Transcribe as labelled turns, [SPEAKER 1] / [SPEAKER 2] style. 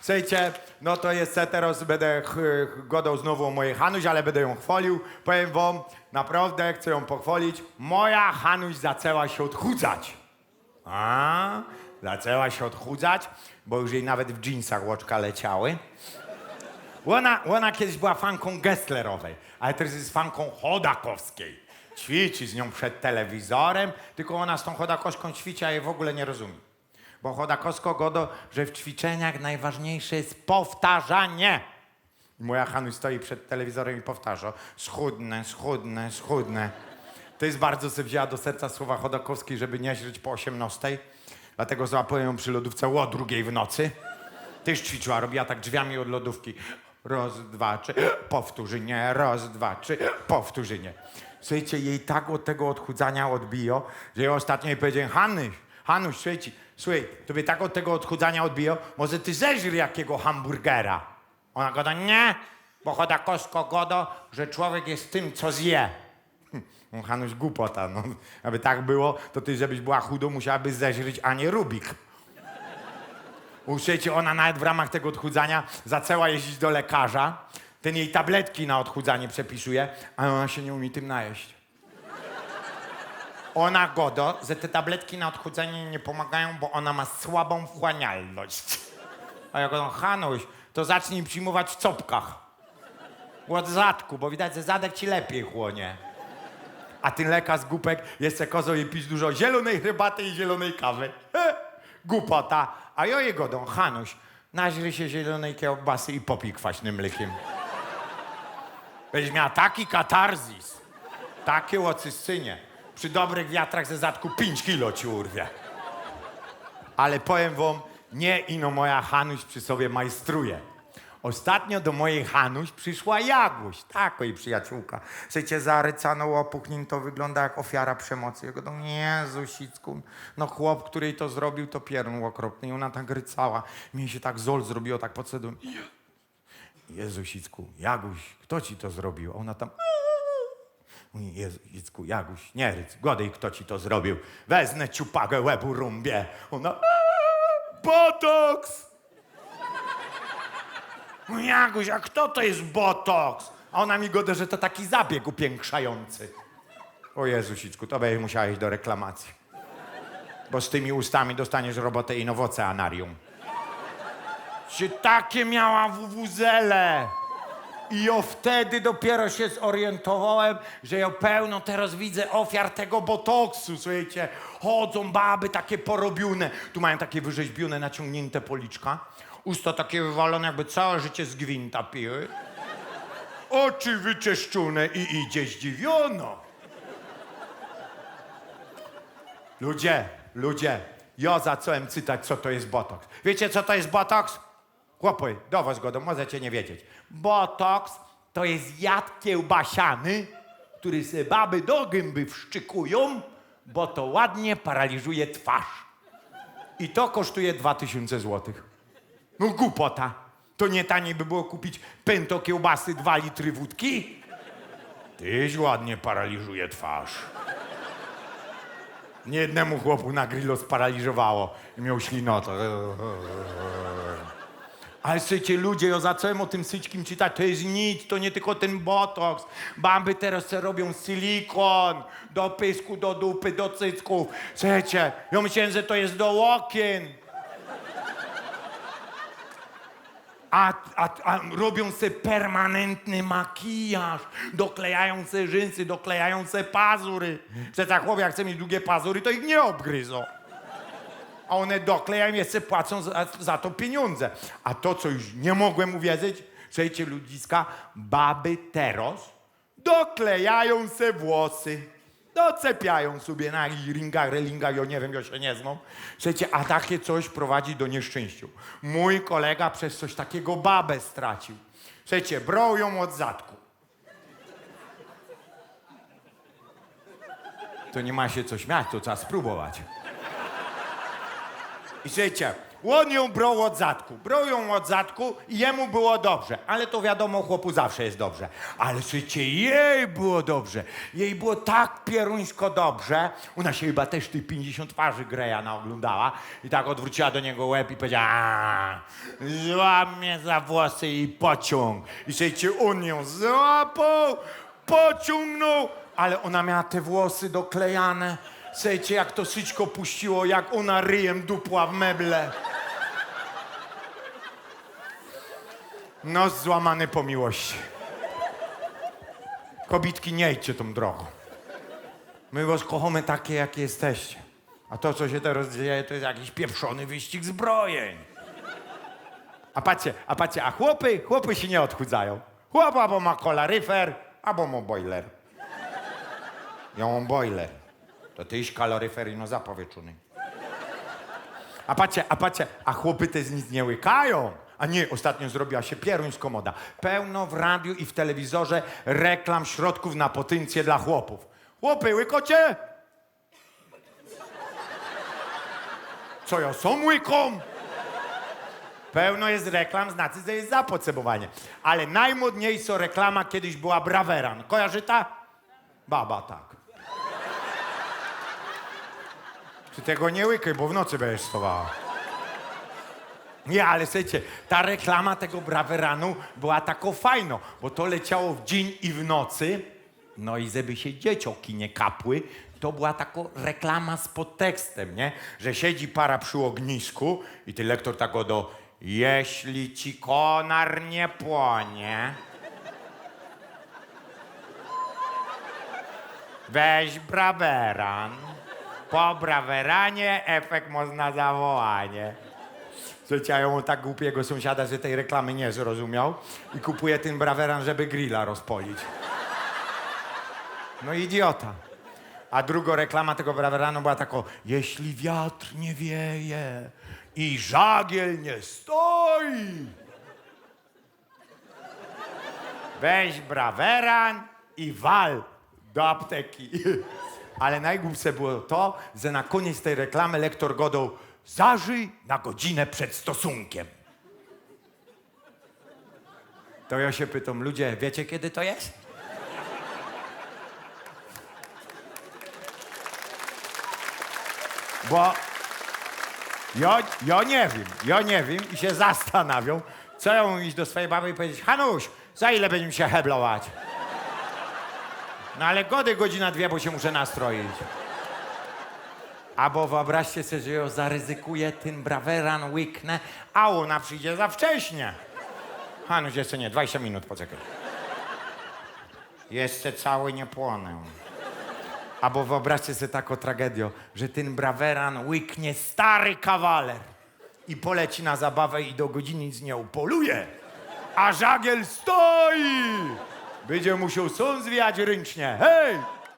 [SPEAKER 1] Słuchajcie, no to jest teraz będę ch- ch- godał znowu o mojej Hanuś, ale będę ją chwalił. Powiem wam, naprawdę chcę ją pochwalić. Moja Hanuś zaczęła się odchudzać. A, zaczęła się odchudzać, bo już jej nawet w dżinsach łoczka leciały. Ona, ona kiedyś była fanką Gesslerowej, ale teraz jest fanką Chodakowskiej. Ćwiczy z nią przed telewizorem, tylko ona z tą Chodakowską ćwiczy, a jej w ogóle nie rozumie. Bo Chodakowsko godo, że w ćwiczeniach najważniejsze jest powtarzanie. Moja Hanuś stoi przed telewizorem i powtarza schudnę, schudnę, schudnę. To jest bardzo sobie wzięła do serca słowa Chodakowskiej, żeby nie źreć po 18. Dlatego złapałem ją przy lodówce o drugiej w nocy. Też ćwiczyła, robiła tak drzwiami od lodówki. Raz, dwa, trzy, powtórzenie, raz, dwa, trzy, powtórzenie. Słuchajcie, jej tak od tego odchudzania odbiło, że ja ostatnio jej powiedziałem, Hanuś, Hanuś, słuchajcie, słuchaj, tobie tak od tego odchudzania odbiło, może ty zeżr jakiego hamburgera. Ona goda, nie, bo Chodakowsko godo, że człowiek jest tym, co zje. No, Hanuś głupota, no. Aby tak było, to ty, żebyś była chudo, musiałabyś zeżryć Anię Rubik. Uszyjcie, ona nawet w ramach tego odchudzania zaczęła jeździć do lekarza. Ten jej tabletki na odchudzanie przepisuje, a ona się nie umie tym najeść. Ona godo, że te tabletki na odchudzanie nie pomagają, bo ona ma słabą wchłanialność. A ja go, no Hanuś, to zacznij przyjmować w copkach. Od zadku, bo widać, że zadek ci lepiej chłonie. A ten lekarz głupek jeszcze kozą jej pić dużo zielonej herbaty i zielonej kawy. He, głupota. A ja jego godą, Hanuś, naźry się zielonej kiełbasy i popij kwaśnym mlekiem. Będziesz miała taki katarzis, takie ocyscynie. Przy dobrych wiatrach ze zadku 5 kilo ci urwie. Ale powiem wam, nie ino moja Hanuś przy sobie majstruje. Ostatnio do mojej Hanuś przyszła Jaguś, tak, jej przyjaciółka. Słuchajcie, zarycano opuchnięto, to wygląda jak ofiara przemocy. Ja go do no chłop, który to zrobił, to piernł okropny. I ona tak rycała. Mi się tak zol zrobiło, tak pod sedłem. Jezusicku, Jaguś, kto ci to zrobił? A ona tam... Mówi, Jaguś, nie ryc, godej, kto ci to zrobił? Wezmę ciupagę łebu rumbie. Ona... Botoks! Jaguś, a kto to jest botoks? A ona mi goda, że to taki zabieg upiększający. O Jezusicku, to będziesz musiała iść do reklamacji. Bo z tymi ustami dostaniesz robotę i nowoceanarium. Się takie miała wuwuzele. I ja wtedy dopiero się zorientowałem, że ja pełno teraz widzę ofiar tego botoksu, słuchajcie. Chodzą baby takie porobione. Tu mają takie wyrzeźbione, naciągnięte policzka. Usta takie wywalone, jakby całe życie z gwinta piły. Oczy wyczeszczone i idzie zdziwiono. Ludzie, ludzie, ja zacząłem cytać, co to jest botoks. Wiecie, co to jest botoks? Chłopy, do was godą, możecie nie wiedzieć. Botoks to jest jad kiełbasiany, który se baby do gęby wszczykują, bo to ładnie paraliżuje twarz. I to kosztuje 2000 złotych. No głupota. To nie taniej by było kupić pęto kiełbasy, dwa litry wódki? Tyś ładnie paraliżuje twarz. Niejednemu chłopu na grillo sparaliżowało miał ślinotę. Ale słuchajcie, ludzie, ja zacząłem o tym syćkim czytać, to jest nic, to nie tylko ten botoks. Bamby teraz se robią silikon do pysku, do dupy, do cycków. Słuchajcie, ja myślałem, że to jest do okien. A, a, a robią se permanentny makijaż, doklejają se rzęsy, doklejają se pazury. Tak chłopie, jak chce mieć długie pazury, to ich nie obgryzą. A one doklejają, jeszcze płacą za, za to pieniądze. A to, co już nie mogłem uwierzyć, słuchajcie, ludziska, baby teraz doklejają se włosy. Docepiają sobie na ringach, relingach, ja nie wiem, ja się nie znam. Słuchajcie, a takie coś prowadzi do nieszczęściu. Mój kolega przez coś takiego babę stracił. Słuchajcie, brał ją od zadku. To nie ma się co śmiać, to trzeba spróbować. Słuchajcie, On ją brał od zadku. Brał ją od zadku i jemu było dobrze. Ale to wiadomo, chłopu zawsze jest dobrze. Ale słuchajcie, jej było dobrze. Jej było tak pieruńsko dobrze. Ona się chyba też tych 50 twarzy Grejana oglądała i tak odwróciła do niego łeb i powiedziała "A, złap mnie za włosy i pociąg. I słuchajcie, on ją złapał, pociągnął, ale ona miała te włosy doklejane. Słuchajcie, jak to syćko puściło, jak ona ryjem dupła w meble. Nos złamany po miłości. Kobitki, nie idźcie tą drogą. My was kochamy takie, jakie jesteście. A to, co się teraz dzieje, to jest jakiś pieprzony wyścig zbrojeń. A patrzcie, a patrzcie, a chłopy, chłopy się nie odchudzają. Chłop albo ma koloryfer, albo ma boiler. Ja mam boiler. To ty iść kaloryfer no zapowietrzony. A patrzcie, a patrzcie, a chłopy te z nic nie łykają. A nie, ostatnio zrobiła się pieruńsko moda. Pełno w radiu i w telewizorze reklam środków na potencję dla chłopów. Chłopy, łykocie? Co ja są łyką? Pełno jest reklam, znaczy, że jest zapotrzebowanie. Ale najmodniejsza reklama kiedyś była Braveran. Kojarzy ta? Baba, tak. Ty tego nie łykaj, bo w nocy będziesz schowała. Nie, ale słuchajcie, ta reklama tego Braveranu była taką fajną, bo to leciało w dzień i w nocy. No i żeby się dziecioki nie kapły, to była taka reklama z podtekstem, nie? Że siedzi para przy ognisku i ty lektor tak do jeśli ci konar nie płonie, weź braweran. Po braweranie efekt można zawołanie. Słuchajcie, mam tak głupiego sąsiada, że tej reklamy nie zrozumiał i kupuje ten braweran, żeby grilla rozpolić. No idiota. A druga reklama tego braweranu była taka, jeśli wiatr nie wieje i żagiel nie stoi, weź braweran i wal do apteki. Ale najgłupsze było to, że na koniec tej reklamy lektor godał zażyj na godzinę przed stosunkiem. To ja się pytam, ludzie, wiecie kiedy to jest? Bo ja, ja nie wiem, ja nie wiem i się zastanawiam, co ja iść do swojej baby i powiedzieć, Hanuś, za ile będziemy się heblować? No ale gody godzina dwie, bo się muszę nastroić. Albo wyobraźcie sobie, że ja zaryzykuję ten braweran, łyknę, a ona przyjdzie za wcześnie. Hanuś, jeszcze nie, 20 minut poczekaj. Jeszcze cały nie płonę. Albo wyobraźcie sobie taką tragedię, że ten braweran łyknie stary kawaler i poleci na zabawę i do godziny z nią poluje, a żagiel stoi. Będzie musiał są zwijać ręcznie. Hej!